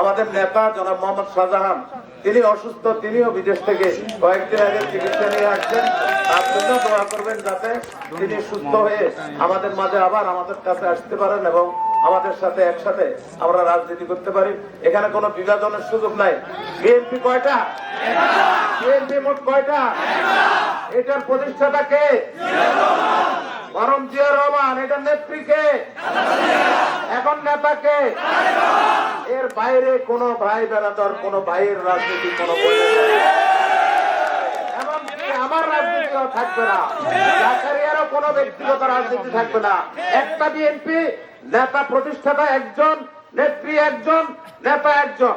আমাদের নেতা জনাব মোহাম্মদ শাহজাহান, তিনি অসুস্থ, তিনিও বিদেশ থেকে কয়েকদিন আগে চিকিৎসা নিয়ে আসছেন তার জন্য দোয়া করবেন যাতে তিনি সুস্থ হয়ে আমাদের মাঝে আবার আমাদের কাছে আসতে পারেন এবং আমাদের সাথে একসাথে আমরা রাজনীতি করতে পারি। এখানে কোনো বিভাজনের সুযোগ নাই। বিএনপি কয়টা? বিএনপি মোট কয়টা? এটার প্রতিষ্ঠাতা কে? বরং জিয়া রহমান, এটার নেত্রী কে? এখন নেতা কে? এর বাইরে কোনো ভাই বেড়াতর কোনো ভাইয়ের রাজনীতি, কোনো আমার থাকবে না। কোনো ব্যক্তিগত রাজনীতি থাকবে না। একটা বিএনপি নেতা প্রতিষ্ঠাতা একজন, নেত্রী একজন, নেতা একজন।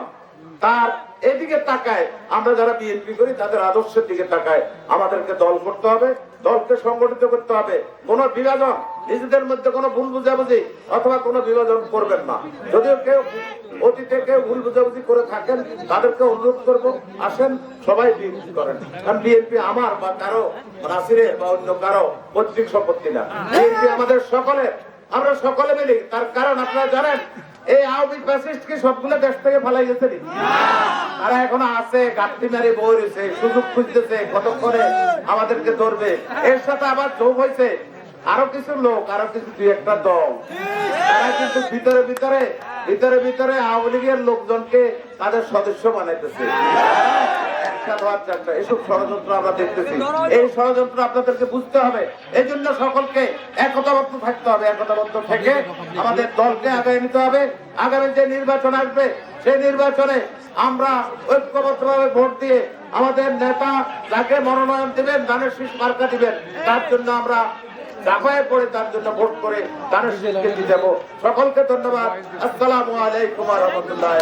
তার এদিকে তাকায়, আমরা যারা বিএনপি করি, তাদের আদর্শের দিকে তাকায়। আমাদেরকে দল করতে হবে, দলকে সংগঠিত করতে হবে। কোন বিভাজন, নিজেদের মধ্যে কোনো ভুল বুঝাবুঝি অথবা কোনো বিভাজন করবেন না। যদিও কেউ অতীতে কেউ ভুল বুঝাবুঝি করে থাকেন, তাদেরকে অনুরোধ করব, আসেন, সবাই বিএনপি করেন। কারণ বিএনপি আমার বা কারও নাসিরের বা অন্য কারও পৈতৃক সম্পত্তি না। বিএনপি আমাদের সকলের, আমরা সকলে মিলি, তার কারণ আপনারা জানেন এই আওয়ামী ফ্যাসিস্টকে সবগুলো দেশ থেকে ফালাই গেছে তারা এখনও আছে গাঁটটি মারি বই রয়েছে, সুযোগ খুঁজতেছে আমাদেরকে ধরবে। এর সাথে আবার যোগ হয়েছে আরও কিছু লোক, আরও কিছু দুই একটা দল। তারা কিন্তু ভিতরে ভিতরে ভিতরে ভিতরে আওয়ামী লীগের লোকজনকে তাদের সদস্য বানাইতেছে। এসব ষড়যন্ত্র আমরা দেখতেছি। এই ষড়যন্ত্র আপনাদেরকে বুঝতে হবে। এই জন্য সকলকে একতাবদ্ধ থাকতে হবে একতাবদ্ধ থেকে আমাদের দলকে আগায় নিতে হবে। আগামী যে নির্বাচন আসবে সেই নির্বাচনে আমরা ঐক্যবদ্ধভাবে ভোট দিয়ে আমাদের নেতা যাকে মনোনয়ন দিবেন ধানের শীষ মার্কা দিবেন তার জন্য আমরা চাপায় পড়ে তার জন্য ভোট করে দানের শীষকে দিয়ে যাব। সকলকে ধন্যবাদ। আসসালামু আলাইকুম রহমতুল্লাহ